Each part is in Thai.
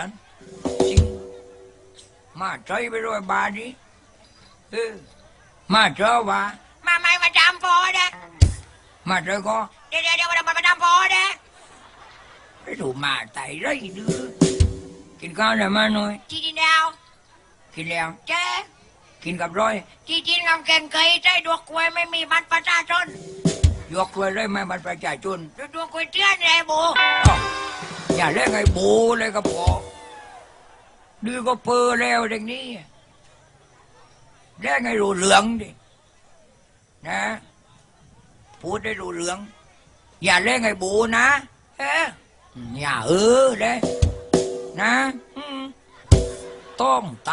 นั้นจริงมาใจไปด้วยบาทนี้เออมาเจอว่ามาไม่มาจำพอเด้มาเจอก็เดี๋ยวเดี๋ยวเดี๋ยวมามาจำพอเด้ไปดูมาไตไรดื้อกินข้าวได้มาหน่อยจีดินดาวกินแล้วเจ๊กินกับร้อยจีจีนงำเก่งเคยใจดวกกล้วยไม่มีบัตรประชาชนยกไว้เลยไม่บัตรประชาชนดวกดวกกล้วยเตี้ยนเลยบู อ้าวอย่าเล่นไอ้บูเลยก็พอดื้อก็เปอแล้วเด็กนี้เล่นไอ้รูเหลืองดินะพูดได้รูเหลือง อย่าเล่นไอ้บูนะเอ๊ะอย่าเออเลยนะอืมต้มไต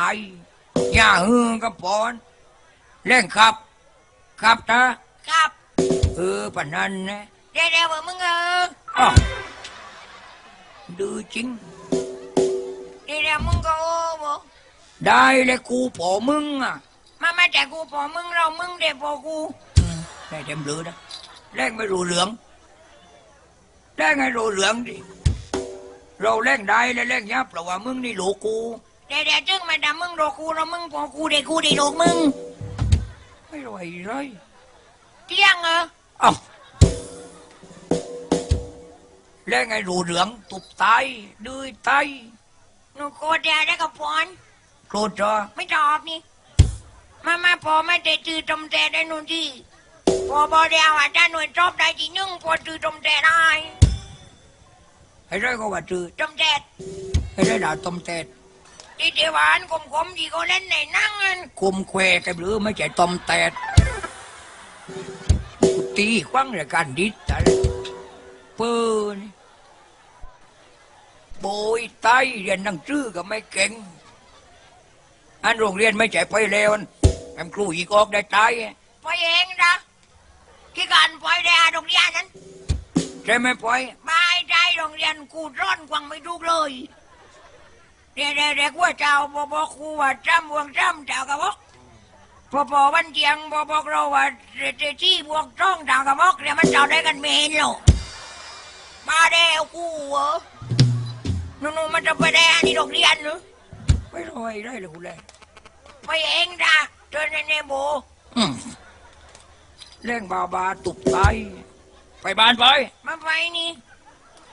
อย่าฮือกับปอนเล่นครับ ครับนะครับ เออปะนันนะเดี๋ยวเดี๋ยวมึงเอออ้าว ดื้อจริงเดี๋ยวเดี๋ยวมึงก็โอ้บูได้เลยกูพอมึงอะมามาแต่กูพอมึงเรามึงเด็กพอกูอืมได้เต็มเลือนะแรงไม่รู้เหลืองแรงไงรู้เหลืองดิเราแรงได้และแรงยับเพราะว่ามึงนี่ลูกกูเดี๋ยวเดี๋ยวจึงมาดำมึงโดกูเรามึงพอกูเด็กกูเด็กลูกมึงไม่ไหวเลยเที่ยงเออเอ้า แรงไงรู้เหลืองตุบไตดื้อไตหนูโกรธเดี๋ยวได้กับพรโกรธจ้ะไม่ตอบนี่ มามาพอไม่ได้จือตมแต่ได้นู่นที่พอบอเดียวอาจารย์หน่วยจบได้ทีนึงพอจือตมแต่ได้ให้ได้ก็ว่าจืดตมแต่ให้ได้ด่าต้มเตดที่เทวานกลมๆที่เขาเล่นในหนั่งอันคุมแควกันหรือไม่ใช่ต้มเตดกูตีควังรายการดิษแต่ปืน โบยไตเรียนหนังสือก็ไม่เก่ง อันโรงเรียนไม่ใช่ไปเลวแอมครูอีกออกได้ตายไปเองนะที่การปล่อยได้อาโรงเรียนนั้นใช่ไหมปอยบายใจโรงเรียนกูร้อนกวังไม่ทุกเลยเด็กเด็กว่าเจ้าบอบอกครูว่าจำวงจำเจ้ากระบอกพอพอวันเจียงบอบอกเราว่าเจที่บวกจ้องเจ้ากระบอกเนี่ยมันเจ้าได้กันเมนหรอกมาเด้วกูเหรอนู่นๆมัน จะไปได้อันนี้โรงเรียนหรือไม่รอยได้เลยกูเลยไปเองจ้ะเจอในเนโบเร่งบาบาตุกไตไปบ้านไปมาไปนี่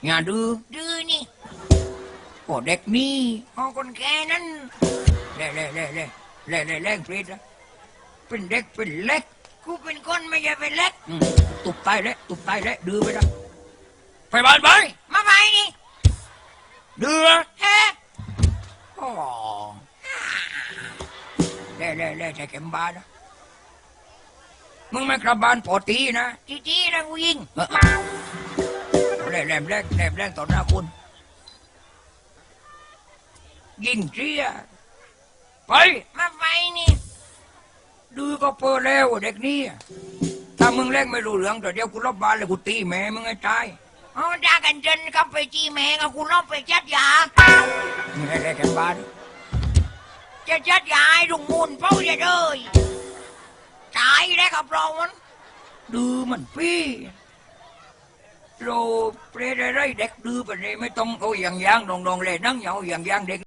อย่าดื้อดื้อนี่โอ้เด็กนี่พอคนแก่นั้นเล่เล่เล่เล่เล่เล่เล่งเลดเป็นเด็กเป็นเล็กกูเป็นคนไม่ใช่เป็นเล็กตุกไตเละตุกไตเละดื้อไปนะไปบ้านไป ดื้อเฮ้อ๋อเล่เล่เล่ใจเข็มบานนะมึงไม่กลับบ้านปอตีนะทีทีนะกูยิงเออเล่แหลมแรงแหลมแรงต่อหน้าคุณ ยิงเสียไปมาไปนี่ดื้อก็เปิดแล้วเด็กนี่ถ้ามึงเล่นไม่รู้เรื่องแต่เดี๋ยวกูรบบานเลยกูตีแม่มึงให้ตาย เอาด่ากันจนกับไปจีแม่กับกูลอบไปจัดยามึงให้ได้กันบ้านจะจัดยาให้ลุงมูลเฝ้าจะเลยตายได้กับเรามันดื้อมันพี่เราเปรย์อะไรเด็กดื้อไปเลยไม่ต้องเอาอย่างย่างดองดองเลยนั่งเหยาอย่างย่างเด็ก